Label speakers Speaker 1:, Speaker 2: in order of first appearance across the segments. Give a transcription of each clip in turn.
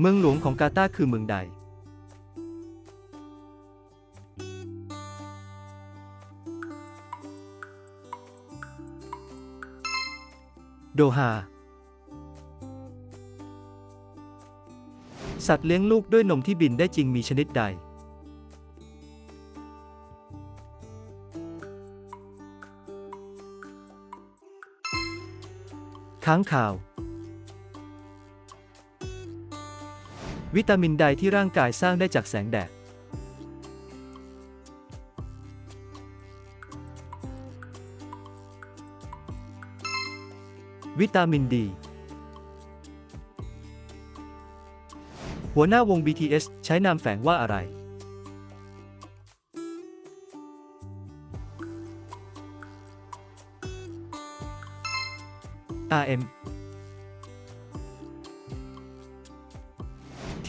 Speaker 1: เมืองหลวงของกาตาร์คือเมืองใด โดฮา สัตว์เลี้ยงลูกด้วยนมที่บินได้จริงมีชนิดใด ค้างข่าว วิตามินใดที่ร่างกายสร้างได้จากแสงแดด วิตามินดี หัวหน้าวง BTS ใช้นามแฝงว่าอะไร RM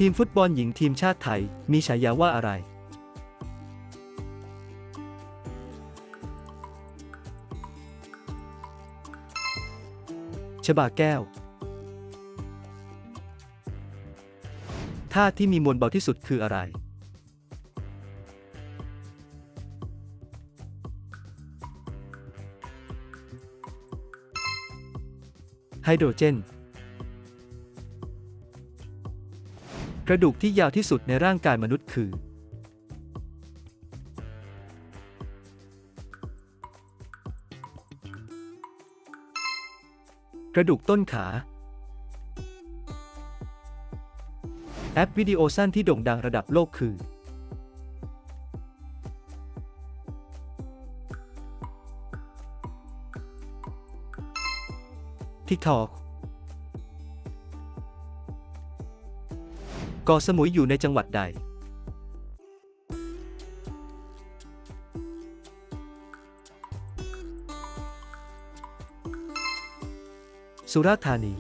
Speaker 1: ทีมฟุตบอลหญิงทีมชาติไทย มีฉายาว่าอะไร ชบาแก้วธาที่มีมวลเบาที่สุดคืออะไร ไฮโดรเจน กระดูกที่ยาวที่สุดในร่างกายมนุษย์คือ กระดูกต้นขา แอปวิดีโอสั้นที่โด่งดังระดับโลกคือ TikTok เกาะสมุยอยู่ในจังหวัดใด สุราษฎร์ธานี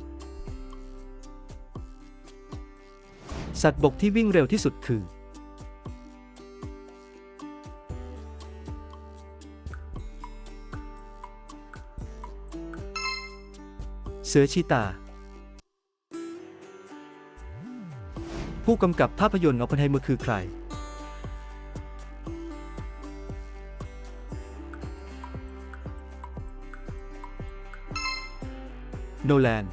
Speaker 1: สัตว์บกที่วิ่งเร็วที่สุดคือ เสือชีตา ผู้กำกับภาพยนตร์ออปเพนไฮเมอร์คือใคร โนแลน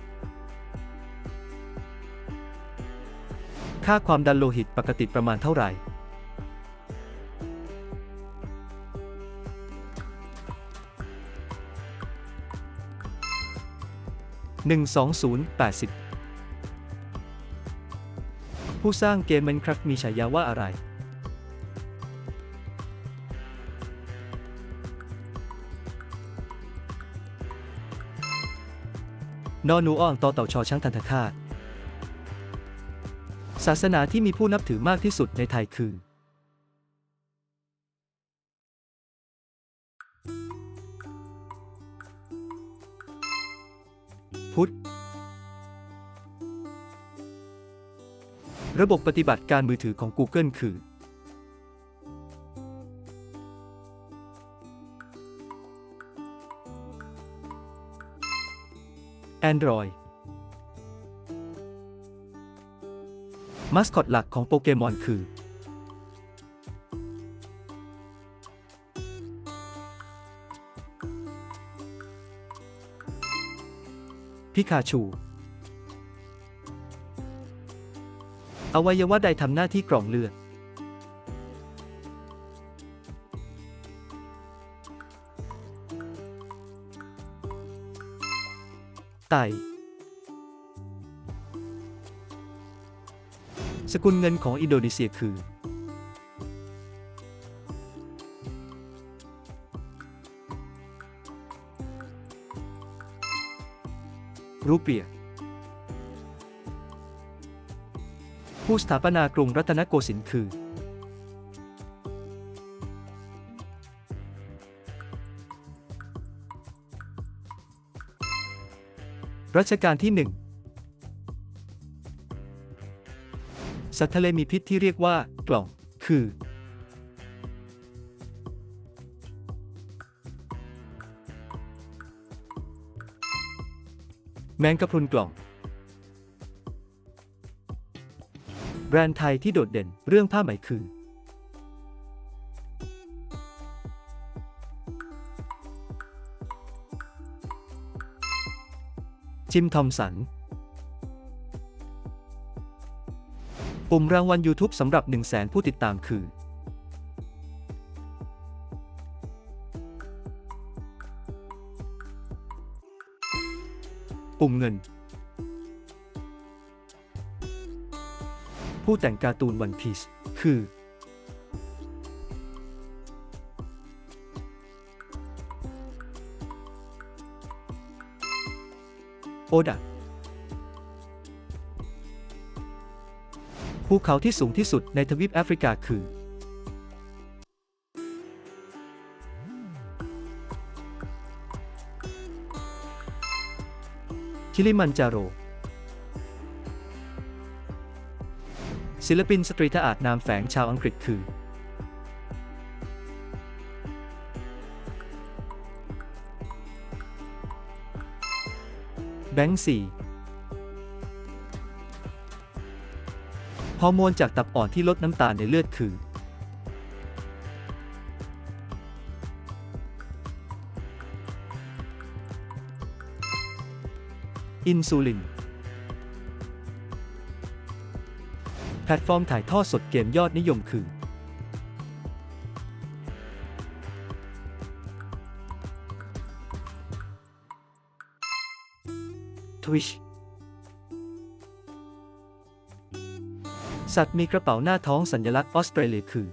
Speaker 1: ค่าความดันโลหิตปกติประมาณเท่าไหร่ 120 80 ผู้สร้างเกม Minecraft มีฉายาว่าอะไร นอนูอ้องต่อเต่าชอช้างทันทคาตศาสนาที่มีผู้นับถือมากที่สุดในไทยคือ พุทธ ระบบปฏิบัติการมือถือของ Google คือ Android มัสคอตหลักของโปเกมอนคือ พิคาชู อวัยวะใดทำหน้าที่กรองเลือด ไต สกุลเงินของอินโดนีเซียคือ รูเปีย ผู้สถาปนากรุงรัตนโกสินทร์คือ รัชกาลที่หนึ่งสัตว์ทะเลมีพิษที่เรียกว่ากล่อง คือ แมงกะพรุนกล่อง รนด์ไทยที่โดดเด่นเรื่องผ้าไหมคือ จิมทอมสัน ปุ่มรางวัล YouTube สำหรับ 1 0 0 0 0แสนผู้ติดตามคือ ปุ่มเงิน ผู้แต่งการ์ตูนวันพีซคือ โอดะภูเขาที่สูงที่สุดในทวีปแอฟริกาคือ คิลิมันจาโร ศิลปินสตรีทอาร์ตนามแฝงชาวอังกฤษคือ แบงค์สี่ฮอร์โมนจากตับอ่อนที่ลดน้ำตาลในเลือดคือ อินซูลิน แพลตฟอร์มถ่ายทอดสดเกมยอดนิยมคือ Twitch สัตว์มีกระเป๋าหน้าท้องสัญลักษณ์ออสเตรเลียคือ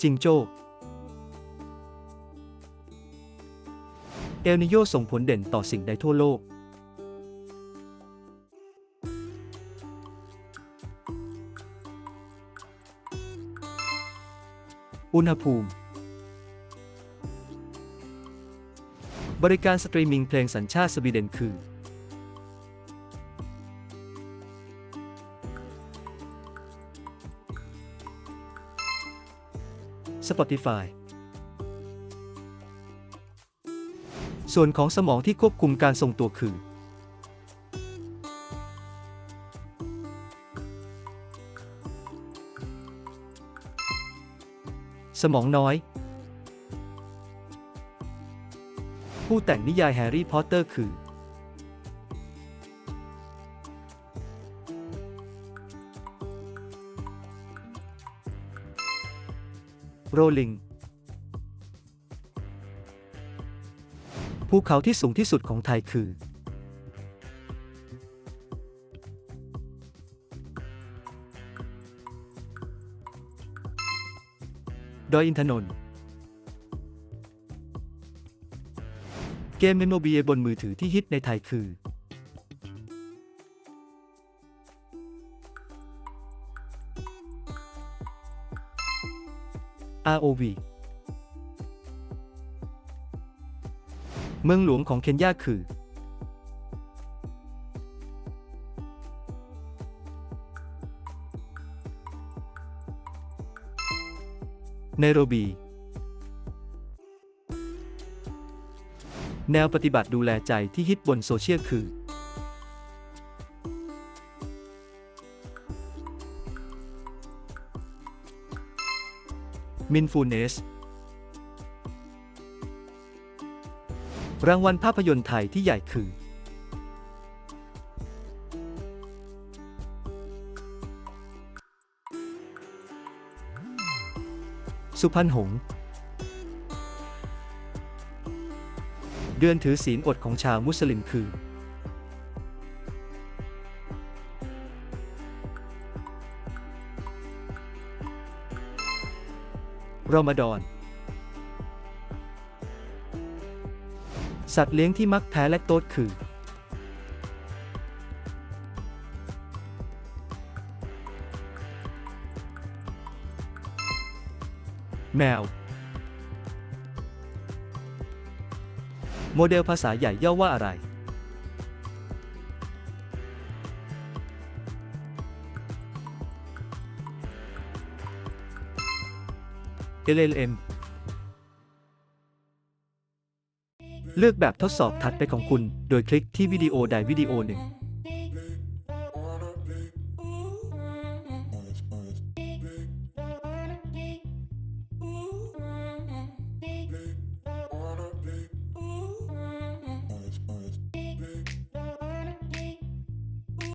Speaker 1: จิงโจ้ เอลนิโยส่งผลเด่นต่อสิ่งใดทั่วโลก อุณหภูมิ บริการสตรีมมิ่งเพลงสัญชาติสวีเดนคือ Spotify ส่วนของสมองที่ควบคุมการทรงตัวคือ สมองน้อย ผู้แต่งนิยายแฮร์รี่พอตเตอร์คือ โรลิง ภูเขาที่สูงที่สุดของไทยคือ ดอยอินทนนท์ เกมเมโมเบียบนมือถือที่ฮิตในไทยคือ ROV มืองหลวงของเคนยาคือ ไนโรบี แนวปฏิบัติดูแลใจที่ฮิตบนโซเชียลคือมิ รางวัลภาพยนตร์ไทยที่ใหญ่คือ สุพรรณหงษ์เดือนถือศีลอดของชาวมุสลิมคือ รอมฎอน สัตว์เลี้ยงที่มักแพ้แลคโตสคือ แมว โมเดลภาษาใหญ่ย่อว่าอะไร LLM เลือกแบบทดสอบถัดไปของคุณ โดยคลิกที่วิดีโอใดวิดีโอหนึ่ง